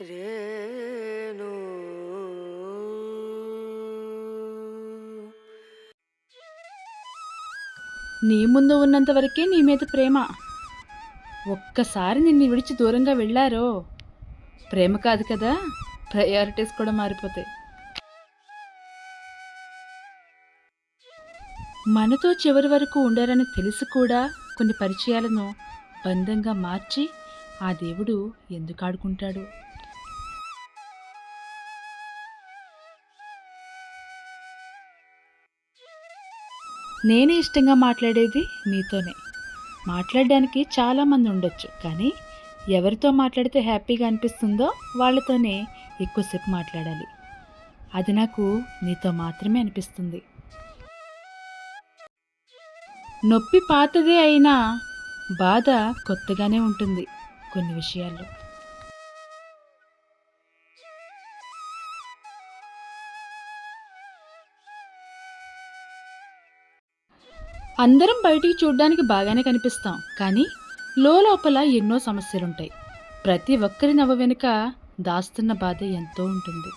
రేణు. నీ ముందు ఉన్నంత వరకే నీ మీద ప్రేమ. ఒక్కసారి నిన్ను విడిచి దూరంగా వెళ్ళారో. ప్రేమ కాదు కదా ప్రయారిటీస్ కూడా మారిపోతాయి. మనతో చివరి వరకు ఉండరని తెలిసి కూడా కొన్ని పరిచయాలను బంధంగా మార్చి ఆ దేవుడు ఎందుకు ఆడుకుంటాడు? నేనే ఇష్టంగా మాట్లాడేది మీతోనే. మాట్లాడడానికి చాలామంది ఉండొచ్చు కానీ ఎవరితో మాట్లాడితే హ్యాపీగా అనిపిస్తుందో వాళ్ళతోనే ఎక్కువసేపు మాట్లాడాలి. అది నాకు నీతో మాత్రమే అనిపిస్తుంది. నొప్పి పాతదే అయినా బాధ కొత్తగానే ఉంటుంది కొన్ని విషయాల్లో. అందరం బయటికి చూడ్డానికి బాగానే కనిపిస్తాం కానీ లోపల ఎన్నో సమస్యలుంటాయి. ప్రతి ఒక్కరి నవ్వు వెనుక దాస్తున్న బాధ ఎంతో ఉంటుంది.